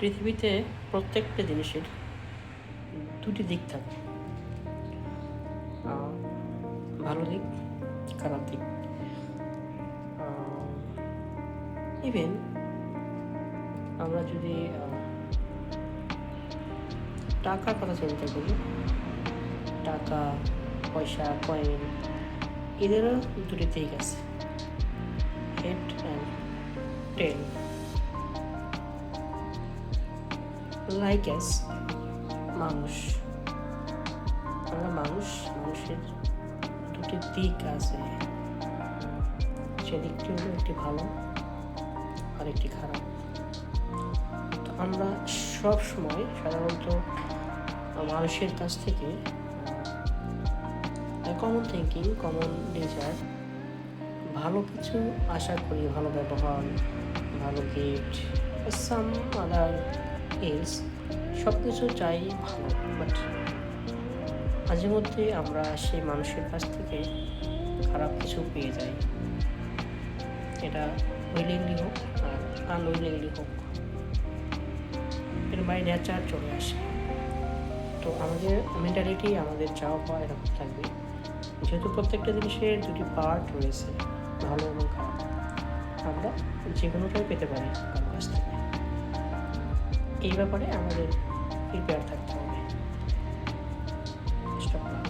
পৃথিবীতে প্রত্যেকটা জিনিসের দুটি দিক থাকে। ভালো দিক, খারাপ দিক। ইভেন আমরা যদি টাকার কথা চিন্তা করি, টাকা, পয়সা কয়েন এদেরও দুটি দিক আছে head and tail like as মানুষ। আমরা মানুষ, মানুষের দুটি দিক আছে। সেদিকটি হলো একটি ভালো আর একটি খারাপ। তো আমরা সব সময় সাধারণত মানুষের কাছ থেকে কমন থিঙ্কিং কমন নেচার ভালো কিছু আশা করি, ভালো ব্যবহার, ভালো গিফট সাম আদার এলস সব কিছু চাই ভালো বাট মাঝে মধ্যে আমরা সেই মানুষের কাছ থেকে খারাপ কিছু পেয়ে যাই। এটা উইলিংলি হোক আর আনউইলিংলি হোক। এর বাই নেচার চলে আসে। তো আমাদের মেন্টালিটি আমাদের চাওয়া পাওয়া এরকম থাকবে। যেহেতু প্রত্যেকটা জিনিসের দুটি পার্ট রয়েছে, ভালো এবং খারাপ, আমরা যে কোনোটাই পেতে পারি কারোর কাছ থেকে। এই ব্যাপারে আমাদের প্রিপেয়ার থাকতে হবে luck.